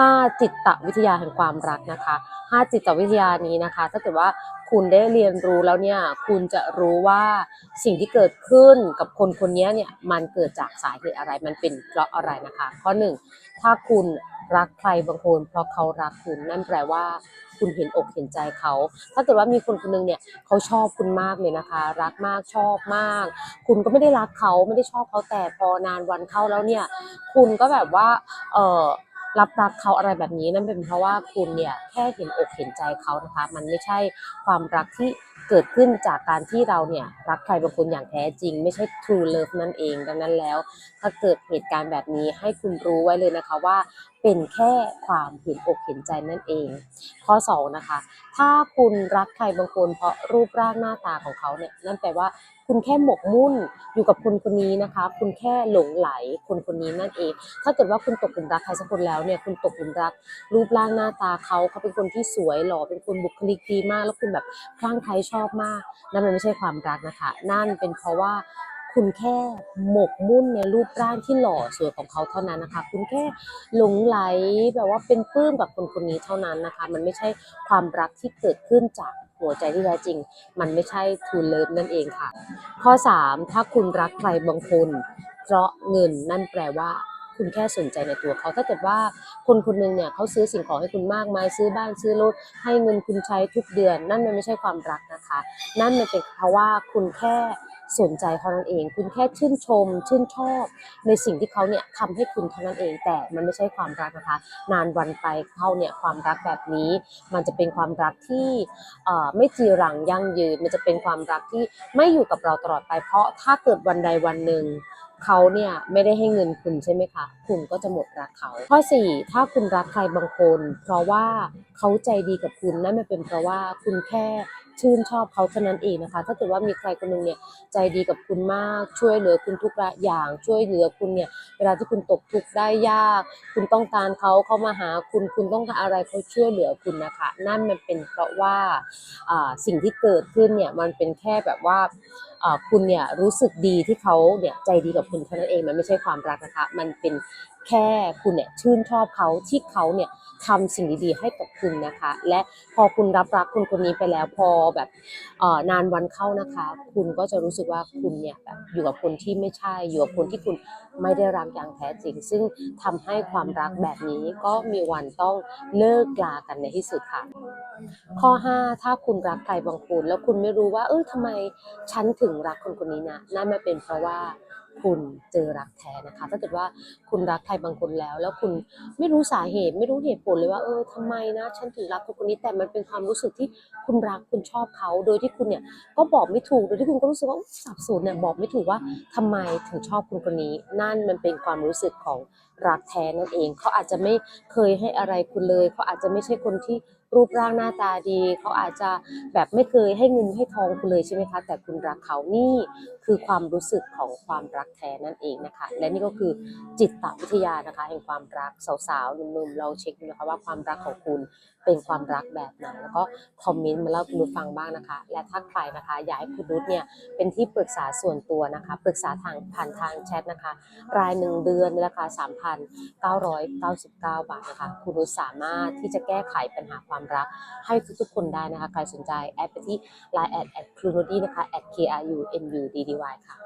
5 จิตวิทยาแห่งความรักนะคะ 5 จิตวิทยานี้นะคะ ถ้าเกิดว่าคุณได้เรียนรู้แล้วเนี่ย คุณจะรู้ว่าสิ่งที่เกิดขึ้นกับคนคนนี้เนี่ย มันเกิดจากสาเหตุอะไร มันเป็นเพราะอะไรนะคะ ข้อหนึ่งถ้าคุณรักใครบางคนเพราะเขารักคุณนั่นแปลว่าคุณเห็นอกเห็นใจเขา ถ้าเกิดว่ามีคนคนหนึงเนี่ยเขาชอบคุณมากเลยนะคะ รักมากชอบมาก คุณก็ไม่ได้รักเขาไม่ได้ชอบเขาแต่พอนานวันเข้าแล้วเนี่ย คุณก็แบบว่า เออ รับรักเขาอะไรแบบนี้นั่นเป็นเพราะว่าคุณเนี่ยแค่เห็นอกเห็นใจเขานะคะ มันไม่ใช่ความรักที่เกิดขึ้นจากการที่เราเนี่ยรักใครบางคนอย่างแท้จริง ไม่ใช่ true love นั่นเองดังนั้นแล้ว ถ้าเกิดเหตุการณ์แบบนี้ให้คุณรู้ไว้เลยนะคะว่า เป็นแค่ความเห็นอกเห็นใจนั่นเอง ข้อสองนะคะ ถ้าคุณรักใครบางคนเพราะรูปร่างหน้าตาของเขาเนี่ยนั่นแปลว่าคุณแค่หมกมุ่นอยู่กับคนคนนี้นะคะ คุณแค่หลงไหลคนคนนี้นั่นเอง ถ้าเกิดว่าคุณตกหลุมรักใครสักคนแล้วเนี่ยคุณตกหลุมรัก รูปร่างหน้าตาเขาเขาเป็นคนที่สวยหล่อเป็นคนบุคลิกดีมาก แล้วคุณแบบคลั่งไคล้ชอบมาก นั่นมันไม่ใช่ความรักนะคะ นั่นเป็นเพราะว่า คุณแค่หมกมุ่นในรูปร่างที่หล่อสวยของเขาเท่านั้นนะคะ คุณแค่หลงไหลแบบว่าเป็นปลื้มกับคนคนนี้เท่านั้นนะคะ มันไม่ใช่ความรักที่เกิดขึ้นจากหัวใจที่แท้จริง มันไม่ใช่ true love นั่นเองค่ะ ข้อ 3 ถ้าคุณรักใครบางคนเพราะเงินนั่นแปลว่าคุณแค่สนใจในตัวเขาถ้าเกิดว่าคนคนหนึ่งเนี่ยเขาซื้อสิ่งของให้คุณมากมายซื้อบ้านซื้อรถให้เงินคุณใช้ทุกเดือน นั่นมันไม่ใช่ความรักนะคะ นั่นมันเป็นเพราะว่าคุณแค่ สนใจเท่านั้นเอง คุณแค่ชื่นชม ชื่นชอบ ในสิ่งที่เขาเนี่ยทำให้คุณเท่านั้นเอง แต่มันไม่ใช่ความรักนะคะ นานวันไปเข้าเนี่ยความรักแบบนี้ มันจะเป็นความรักที่เอ่อไม่จีรังยั่งยืน มันจะเป็นความรักที่ไม่อยู่กับเราตลอดไป เพราะถ้าเกิดวันใดวันหนึ่งเขาเนี่ยไม่ได้ให้เงินคุณใช่ไหมคะ คุณก็จะหมดรักเขา ข้อ 4 ถ้าคุณรักใครบางคน เพราะว่าเขาใจดีกับคุณนั่นมันเป็นเพราะว่าคุณแค่ ชื่นชอบเขาเท่านั้นเองนะคะ ถ้าเกิดว่ามีใครคนหนึงเนี่ยใจดีกับคุณมาก ช่วยเหลือคุณทุกอย่าง ช่วยเหลือคุณเนี่ย เวลาที่คุณตกทุกข์ได้ยาก คุณต้องการเขาเขามาหาคุณคุณต้องการอะไรเขาช่วยเหลือคุณนะคะ นั่นมันเป็นเพราะว่าสิ่งที่เกิดขึ้นเนี่ยมันเป็นแค่แบบว่า คุณเนี่ยรู้สึกดีที่เขาเนี่ยใจดีกับคุณเท่านั้นเองมันไม่ใช่ความรักนะคะ มันเป็นแค่คุณเนี่ยชื่นชอบเขาที่เขาเนี่ยทำสิ่งดีๆให้กับคุณนะคะ และพอคุณรับรักคนคนนี้ไปแล้วพอแบบเออนานวันเข้านะคะ คุณก็จะรู้สึกว่าคุณเนี่ยแบบอยู่กับคนที่ไม่ใช่อยู่กับคนที่คุณไม่ได้รักอย่างแท้จริง ซึ่งทำให้ความรักแบบนี้ก็มีวันต้องเลิกลากันในที่สุดค่ะ ข้อ 5 ถ้าคุณรักใครบางคนแล้วคุณไม่รู้ว่า เออทำไมฉันถึงรักคนคนนี้นะนั่นมันเป็นเพราะว่าคุณเจอรักแท้นะคะ ถ้าเกิดว่าคุณรักใครบางคนแล้ว แล้วคุณไม่รู้สาเหตุไม่รู้เหตุผลเลยว่าเออทำไมนะ ฉันถึงรักคนคนนี้แต่มันเป็นความรู้สึกที่คุณรักคุณชอบเขา โดยที่คุณเนี่ยก็บอกไม่ถูกโดยที่คุณก็รู้สึกว่าสับสนเนี่ยบอกไม่ถูกว่าทำไมถึงชอบคนคนนี้ นั่นมันเป็นความรู้สึกของรักแท้นั่นเอง เขาอาจจะไม่เคยให้อะไรคุณเลย เขาอาจจะไม่ใช่คนที่ รูปร่างหน้าตาดี เขาอาจจะแบบไม่เคยให้เงินให้ทองคุณเลยใช่ไหมคะ แต่คุณรักเขานี่คือความรู้สึกของความรักแท้นั่นเองนะคะ และนี่ก็คือจิตตวิทยานะคะแห่งความรักสาวๆหนุ่มๆเราเช็คดูนะคะว่าความรักของคุณ เป็นความรักแบบไหนแล้วก็คอมเมนต์มาเล่าให้คุณนุชฟังบ้างนะคะ และถ้าใครนะคะอยากให้คุณนุชเนี่ยเป็นที่ปรึกษาส่วนตัวนะคะปรึกษาทางผ่านทางแชทนะคะ รายหนึ่งเดือนในราคา 3,999 บาทนะคะคุณนุชสามารถที่จะแก้ไขปัญหาความรัก ให้ทุกๆคนได้นะคะใครสนใจแอดไปที่ Line แอดแอดครูนดีนะคะ at k r u n u d d y ค่ะ